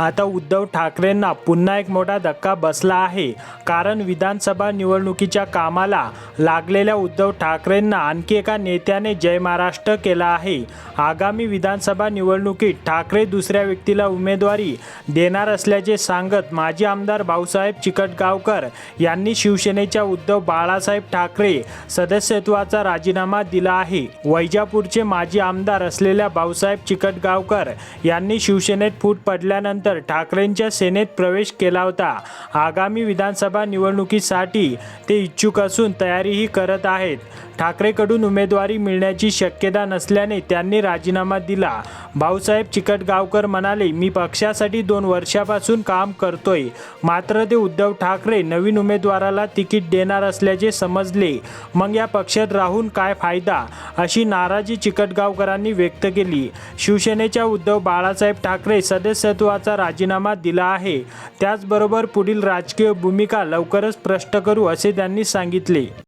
आता उद्धव ठाकरेंना पुन्हा एक मोठा धक्का बसला आहे. कारण विधानसभा निवडणुकीच्या कामाला लागलेल्या उद्धव ठाकरेंना आणखी एका नेत्याने जय महाराष्ट्र केला आहे. आगामी विधानसभा निवडणुकीत ठाकरे दुसऱ्या व्यक्तीला उमेदवारी देणार असल्याचे सांगत माजी आमदार भाऊसाहेब चिकटगावकर यांनी शिवसेनेच्या उद्धव बाळासाहेब ठाकरे सदस्यत्वाचा राजीनामा दिला आहे. वैजापूरचे माजी आमदार असलेल्या भाऊसाहेब चिकटगावकर यांनी शिवसेनेत फूट पडल्यानंतर ठाकरेंच्या सेनेत प्रवेश केला होता. आगामी विधानसभा निवडणुकीसाठी ते इच्छुक असून तयारीही करत आहेत. ठाकरेकडून उमेदवारी मिळण्याची शक्यता नसल्याने त्यांनी राजीनामा दिला. भाऊसाहेब चिकटगावकर म्हणाले मी पक्षासाठी दोन वर्षापासून काम करतोय. मात्र ते उद्धव ठाकरे नवीन उमेदवाराला तिकीट देणार असल्याचे समजले. मग या पक्षात राहून काय फायदा? अशी नाराजी चिकटगावकरांनी व्यक्त केली. शिवसेनेच्या उद्धव बाळासाहेब ठाकरे सदस्यत्वाचा राजीनामा दिला आहे. त्याचबरोबर पुढील राजकीय भूमिका लवकरच स्पष्ट करू असे त्यांनी सांगितले.